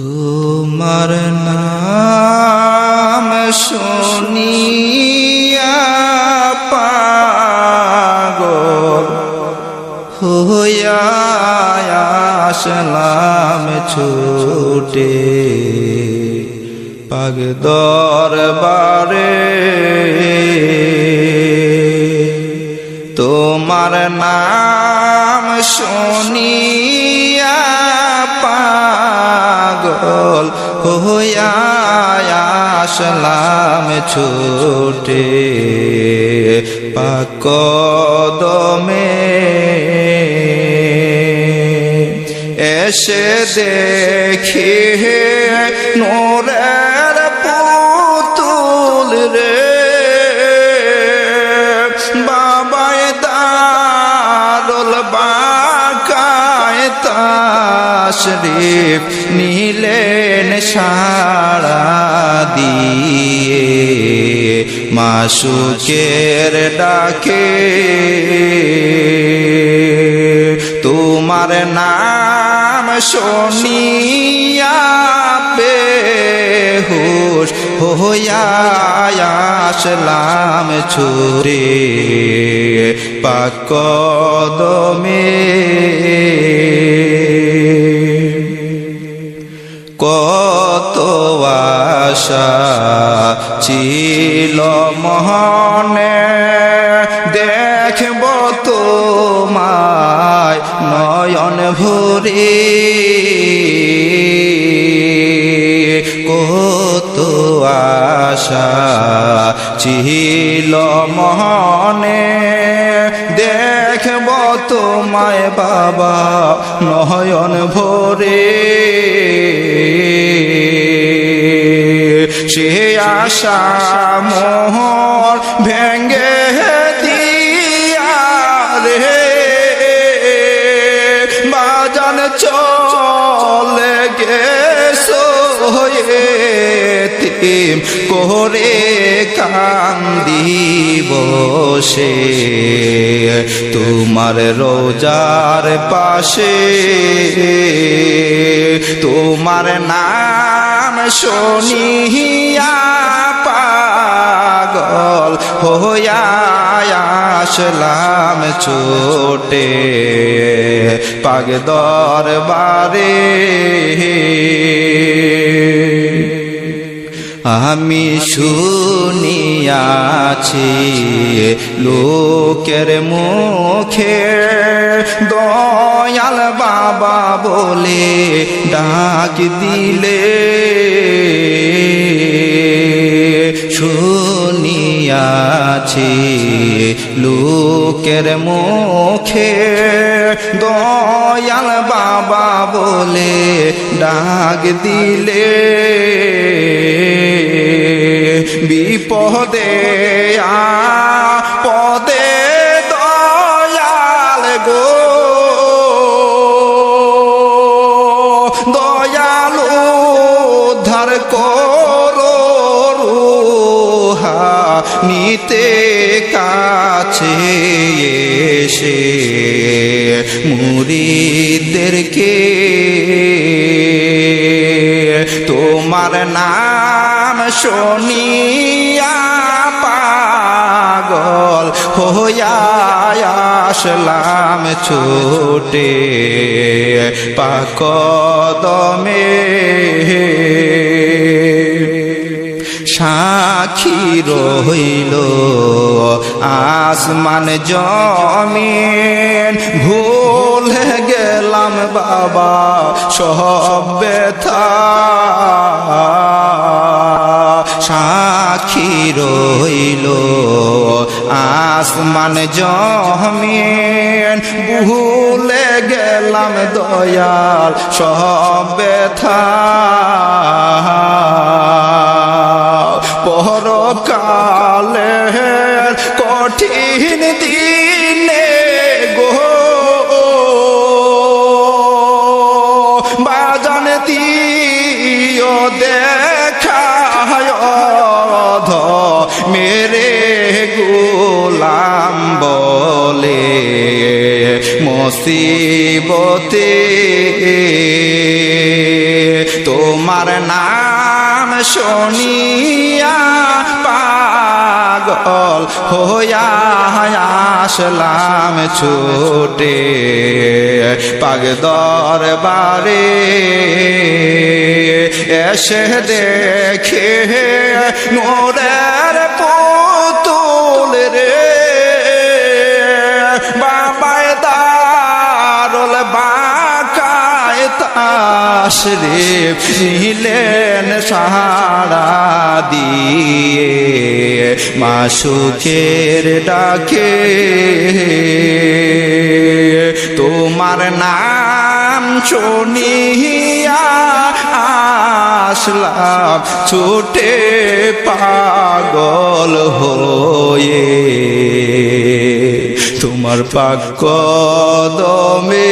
তোমার নাম শুনিয়া পাগল হইয়া আসলাম ছুটে। পাগ দরবারে। তোমার নাম শুনিয়া পাগল হইয়া আসলাম ছুটে। পাকদমে এসে দেখি হে নোরের পুতুল রে। বাবায় দারুল বাকায় তাশরিফ নিলেন সারা দিয়ে। মাসুকের ডাকে তোমার নাম শুনিয়া বেহুশ হইয়া আসলাম ছুরে। পাকদমে কত আশা ছিল মহনে। দেখব তোমায় নয়ন ভরে। আশা চিহিল মহনে দেখব তোমায় বাবা নয়ন ভোরে। সে আশা মোহর ভেঙ্গে তিম করে কান্দি বসে। তোমার রোজার পাশে, তোমার নাম শুনিয়া পাগল হইয়া আসলাম ছোটে। পাগ দরবারে আমি শুনিয়াছি, লোকের মুখে দয়াল বাবা বলে ডাক দিলে। শুনিয়াছি, লোকের মুখে দয়াল বাবা বলে ডাক দিলে বিপদে পদে দয়াল গো। দয়ালু ধার করো নিতে কাছে এসে মুরিদেরকে নাম শুনিয়া পাগল হইয়া আসলাম ছোটে পাকদমে। সাক্ষী রইল আসমান জমিন, ভুলে গেলাম বাবা, সব ব্যথা। সাক্ষী রইল আসমান জমিন, ভুলে গেলাম দয়াল, সব ব্যথা। পরকালে কঠিন দিনে গো। বাজান দিও দেখায় ধ মেরে গোলাম বলে। মুসিবতে তোমার নাম শুনিয়া পাগল হইয়া আসলাম ছুটে। পাগ দরবারে এসে দেখে নোরের তাশরিফ নিলেন সারা দিয়ে। মাসুকের ডাকে, তোমার নাম শুনিয়া আসলাম, ছোটে পাগল হয়ে। তোমার পাক কদমে